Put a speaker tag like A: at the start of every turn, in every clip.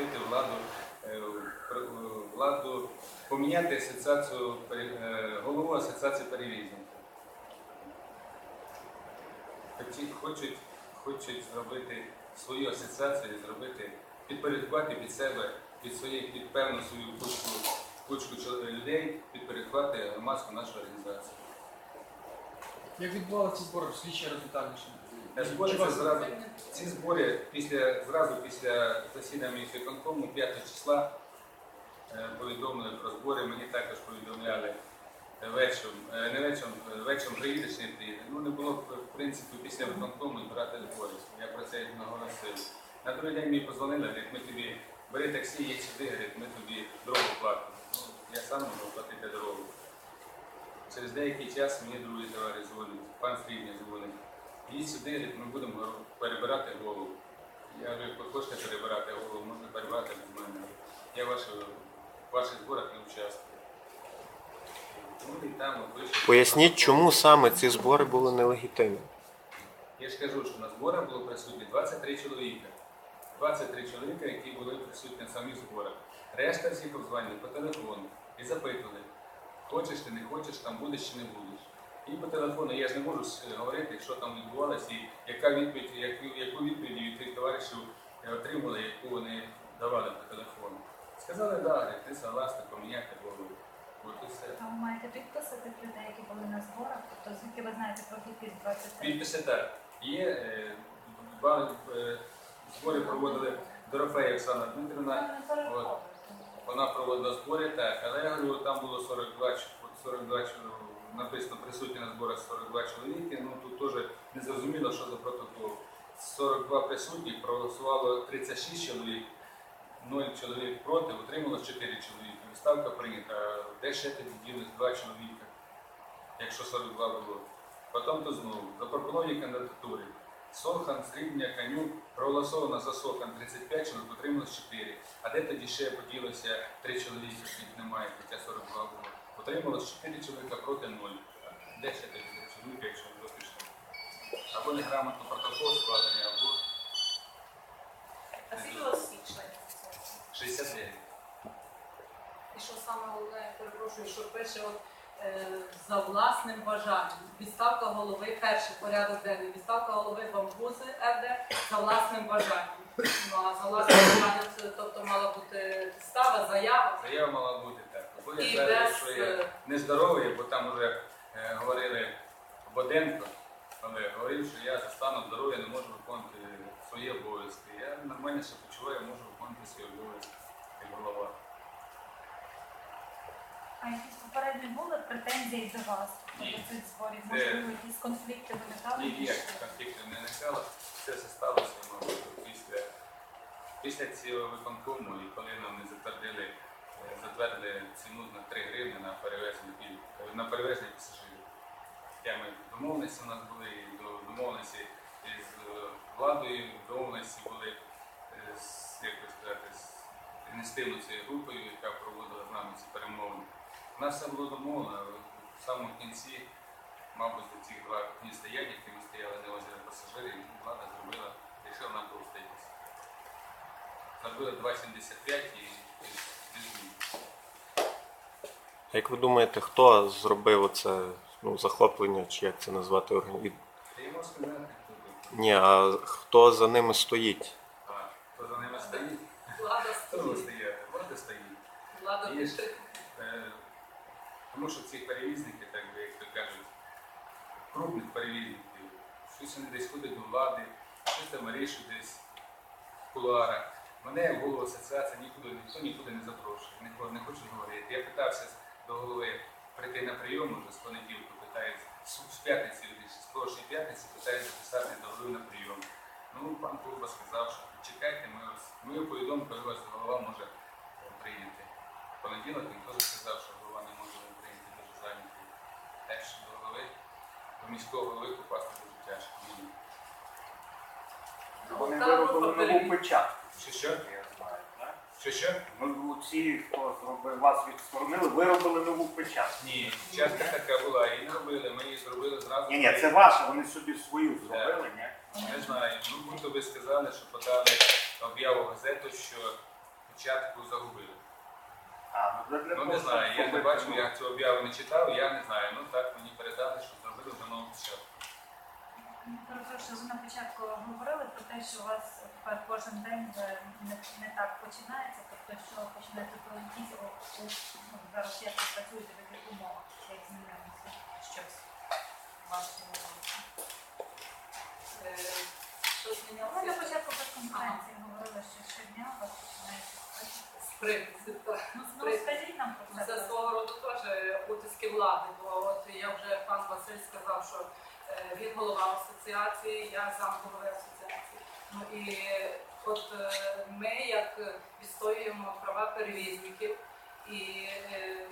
A: змістити владу, е, е, владу поміняти асоціацію е, голову асоціації перевізників. Хочуть, хочуть зробити свою асоціацію, зробити, підпорядкувати під себе, під своєї, під певну свою кучку, кучку людей, підпорядкувати громадську нашу організацію.
B: Як відбувалися збори, слідчі детальніше?
A: Це
B: вас-
A: зразу, ці збори після, зразу після засідання міськвиконкому 5 числа е, повідомили про збори. Мені також повідомляли е, вечором, не вечором, вечором приїдеш, не приїдеш. Ну не було в принципі після виконкому збирати збори. Я про це наголосив. На другий день мені позвонили, говорять, ми тобі бери таксі, їдь сюди, говорять, ми тобі дорогу платимо. Ну, я сам можу платити дорогу. Через деякий час мені другий товариш дзвонить, пан Срібня дзвонить. Їдь сюди, ми будемо перебирати голову. Я говорю, хочете перебирати голову, можна перебирати без мене. Я в ваших, зборах не участвую. Ну і там вийшли.
C: Поясніть, чому саме ці збори були нелегітимні.
A: Я ж кажу, що на зборах було присутні 23 чоловіка. 23 чоловіка, які були присутні на самих зборах. Решта всіх обзвонили по телефону і запитували, хочеш ти, не хочеш, там будеш чи не будеш. І по телефону я ж не можу говорити, що там відбувалося, і яка відповідь, яку, яку відповідь від тих товаришів е, отримали, яку вони давали по телефону. Сказали, да, говорять, ти согласна поміняти голову. От і все.
D: А ви маєте підписи тих людей, які були на зборах? Тобто звідки ви знаєте про кількість 23?
A: Підписи так. Є е, два е, збори проводили Дорофея Оксана Дмитрівна. От. Вона проводила збори, так, але я говорю, там було 42, ч- 42 ч- написано присутні на зборах 42 чоловіки. Ну тут теж не зрозуміло, що за протокол. 42 присутніх, проголосувало 36 чоловік, 0 чоловік проти, утрималось 4 чоловіки. Ставка прийнята. Де ще тоді ділись 2 чоловіка, якщо 42 було. Потім то знову запропоновані кандидатури. Сохан, Срібня, Канюк, проголосовано за Сохан 35 чоловік, утрималось 4. А де тоді ще поділося 3 чоловіки, яких немає, хоча 42 було. Утрималось 4 чоловіка проти 0. Де ще тоді 3 чоловіка, якщо не випишемо? Або неграмотно протокол складений, або
E: А скільки у вас всіх членів?
A: 69.
E: І що саме головне, перепрошую, що пише от, е, за власним бажанням. Відставка голови, перший порядок денний, відставка голови бамбузи РД за власним бажанням. Ну а за власним бажанням це тобто мала бути підстава, заява.
A: Заява мала бути
E: І
A: я
E: без,
A: що я
E: е,
A: нездоровий, бо там вже е, говорили Боденко, але говорив, що я за станом здоров'я не можу виконувати свої обов'язки. Я нормально себе почуваю, можу виконувати свої обов'язки як голова.
D: А якісь попередні були претензії до вас
A: Ні.
D: до цих зборів? Можливо, якісь конфлікти виникали?
A: Ніяких конфліктів не виникало. Все це сталося мабуть, після, після цього виконкому, і коли нам не затвердили, затвердили ціну на 3 гривні на перевезення, піль- на перевезення пасажирів. Я ми домовленості у нас були, домовленості із е, владою, домовленості були е, з, як сказати, з ініціативною цією групою, яка проводила з нами ці перемовини. У нас все було домовлено, в самому кінці мабуть, ці два дні стояння, які ми стояли, не возили пасажирів, влада зробила, вирішила нам повстатися. Зробили 2,75 і і без змін.
C: А Як ви думаєте, хто зробив оце ну, захоплення, чи як це назвати органі...
A: Ти йому сказати, хто тут.
C: Ні, а хто за ними стоїть?
A: А хто за ними стоїть?
E: Влада стоїть.
A: Влада стоїть.
E: Влада
A: Е, Тому що ці перевізники, так би, як то кажуть, крупних перевізників, щось вони десь ходять до влади, щось там вирішують десь в кулуарах. Мене в голову асоціації нікуди, ніхто нікуди не запрошує, нікого не хоче говорити. Я питався до голови прийти на прийом вже з понеділку, питають, з п'ятниці, з прошлої п'ятниці питають записати до голови на прийом. Ну, пан Курба сказав, що чекайте, ми, ось- ми його повідомимо, коли вас голова може е, прийняти. В понеділок він теж сказав, що голова не може прийняти дуже зайнятий. Теж до голови, до міського голови попасти дуже тяжко.
F: Вони виробили нову печатку,
A: Що що? Що що?
F: Ну, ці, хто зробив вас відсторонили, виробили нову печатку.
A: Ні, частка така була, її не робили, ми її зробили зразу.
F: Ні, ні, це ваша, вони собі свою зробили, ні?
A: Не знаю. Ну, будь-то ви сказали, що подали об'яву в газету, що початку загубили.
F: А, ну, для
A: Ну
F: того,
A: не знаю,
F: щоб
A: я не
F: зробити,
A: бачив,
F: ну,
A: я цю об'яву не читав, я не знаю. Ну так мені передали, що зробили вже нову початку.
D: Ну, Перепрошую, ви на початку говорили про те, що у вас тепер кожен день не, не так починається, тобто що починаєте про якісь ну, зараз як ви працюєте в яких умовах, як змінилося щось в вашому році.
E: Е, Що
D: Ви на початку прес-конференції говорили, що щодня у вас починається. Ну, ну, скажіть нам про це.
E: Це свого роду теж утиски влади, бо от я вже пан Василь сказав, що е, він голова асоціації, я зам голови асоціації. Ну і от е, ми як відстоюємо права перевізників, і е,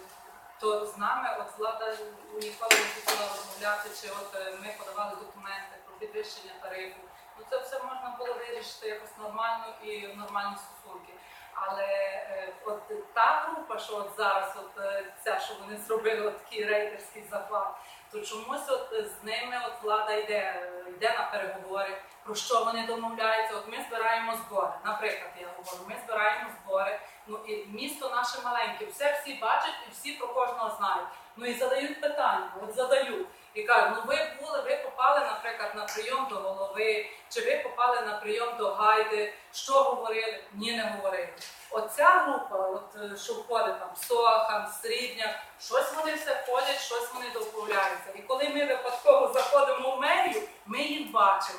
E: то з нами от влада ніколи не хотіла розмовляти, чи от е, ми подавали документи про підвищення тарифу. Ну це все можна було вирішити якось нормально і в нормальні стосунки. Але е, от та група, що от зараз, от е, ця, що вони зробили от такий рейдерський захват, то чомусь от з ними от влада йде, е, йде на переговори. Про що вони домовляються? От ми збираємо збори. Наприклад, я говорю, ми збираємо збори. Ну і місто наше маленьке, все всі бачать і всі про кожного знають. Ну і задають питання, от задають. І кажуть, ну ви були, ви попали, наприклад, на прийом до голови, чи ви попали на прийом до гайди, що говорили? Ні, не говорили. Оця група, от е, що входить там Сохан, Срібняк, щось вони все ходять, щось вони доповляються. І коли ми випадково заходимо в мерію, ми їх бачимо.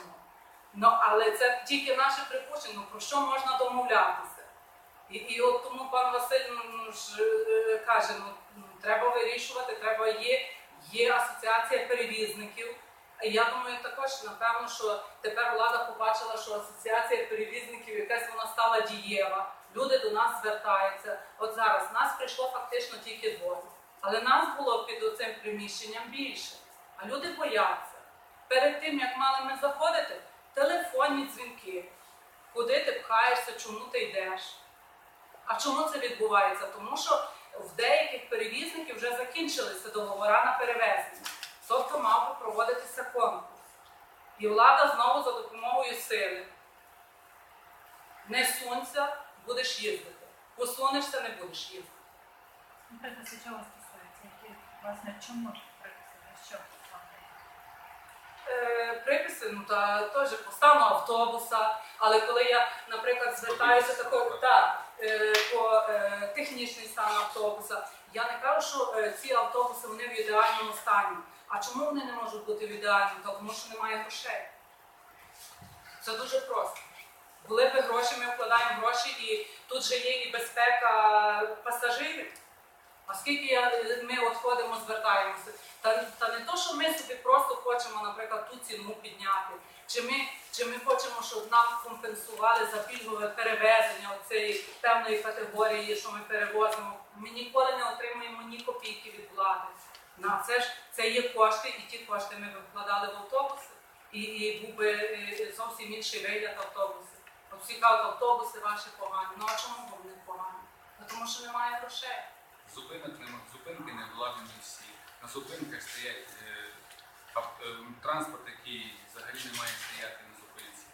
E: Ну, але це тільки наше припущення, про що можна домовлятися. І, і от тому пан Василь ну, ну, ж, е, каже, ну, ну, треба вирішувати, треба є, є асоціація перевізників. Я думаю, також напевно, що тепер влада побачила, що асоціація перевізників якась вона стала дієва. Люди до нас звертаються. От зараз нас прийшло фактично тільки двоє, але нас було під цим приміщенням більше. А люди бояться. Перед тим як мали ми заходити, телефонні дзвінки. Куди ти пхаєшся, чому ти йдеш? А чому це відбувається? Тому що в деяких перевізників вже закінчилися договори на перевезення. Тобто мав би проводитися конкурс. І влада знову за допомогою сили. Не сунься, будеш їздити. Посунешся, не будеш їздити.
D: Приписи чого стосується? Які, власне, чому приписи? Що?
E: Е, приписи, ну та теж по стану автобуса. Але коли я, наприклад, звертаюся тако, так, по е, технічний стан автобуса, я не кажу, що е, ці автобуси вони в ідеальному стані. А чому вони не можуть бути в ідеальному? Тому що немає грошей. Це дуже просто. Були б гроші, ми вкладаємо гроші, і тут же є і безпека пасажирів. А скільки я, ми от ходимо, звертаємося, та, та не то, що ми собі просто хочемо, наприклад, ту ціну підняти, чи ми, чи ми хочемо, щоб нам компенсували за пільгове перевезення цієї певної категорії, що ми перевозимо. Ми ніколи не отримуємо ні копійки від влади. На це ж це є кошти, і ті кошти ми вкладали в автобуси, і, і був би е, зовсім інший вигляд автобусів. Всі кажуть, автобуси ваші погані. Ну а чому вони погані? Ну, Тому що немає грошей.
A: Зупинок нема, зупинки не владені всі. На зупинках стоять е, е, транспорт, який взагалі не має стояти на зупинці.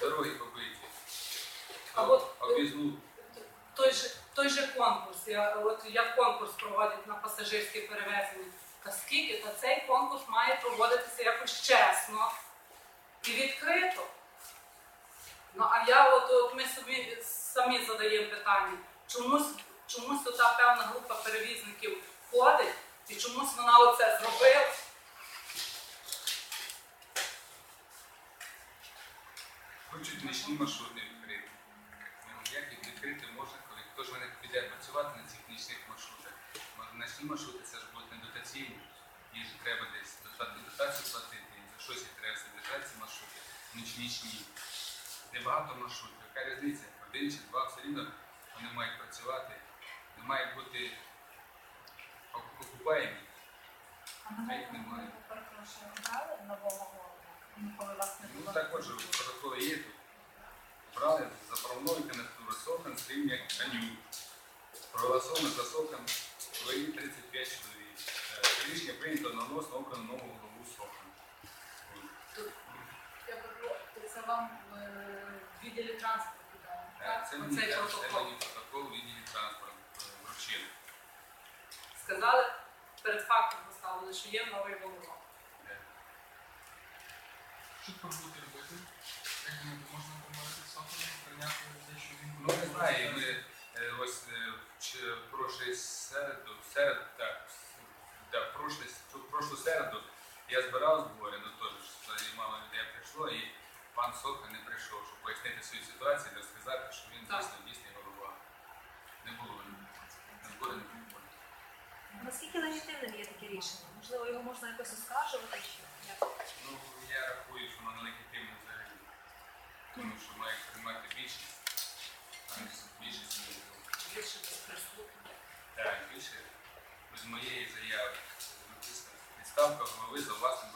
A: Дороги побиті.
E: А от-
A: Об'їзну
E: той же, той же конкурс, я, от як конкурс проводять на пасажирське перевезення. Та скільки? Та цей конкурс має проводитися якось чесно і відкрито. Ну а я от, от ми собі самі задаємо питання, чомусь, чомусь ота певна група перевізників ходить і чомусь вона оце зробила.
A: хочуть нічні маршрути відкрити. Ну, Як їх відкрити можна, коли хто ж вони піде працювати на цих нічних маршрутах? Нічні маршрути це ж будуть не дотаційні. Їх же треба десь дота- дотацію платити, за щось їх треба содержати ці маршрути. Ніч нічні. Небагато маршрутів. Яка різниця? Один чи два все рівно вони мають працювати, не мають бути оку- окупаємі.
D: А ми
A: їх немає.
D: перепрошую, брали нового голову? Ну, коли вас не
A: Ну
D: було?
A: так протоколи є тут. Брали заправною кандидатуру Сохан, Стрімняк, Аню. Проголосовано за Сохан свої 35 чоловік. Е, Рішення прийнято одноголосно обрано нового голову Сохан.
E: Я кажу, це вам в відділі транспорту дали.
A: Е, Це мені,
E: Оцей
A: це
E: протокол.
A: протокол відділі транспорту е, вручили.
E: Сказали, перед фактом поставили, що є новий голова.
B: Що тепер будете робити? Як думаєте, можна помирити з Сахаром, прийняти те, що він
A: Ну, не знаю, ми е, ось е, чи- прошлий середу, серед, так, так, прошлий, прошлу середу я збирав збори, ну теж ж і мало людей прийшло, і пан Соха не прийшов, щоб пояснити свою ситуацію, розказати, що він
E: Так.
A: дійсно дійсний голова. Не було на збори не приходить.
D: Наскільки легітимним є таке рішення? Можливо, його можна якось оскаржувати чи?
A: Ну, я рахую, що воно нелегітимне взагалі. Тому що має приймати більшість, а більшість не.
E: Більше прислухання.
A: Так, більше без моєї заяви написано відставка голови за власним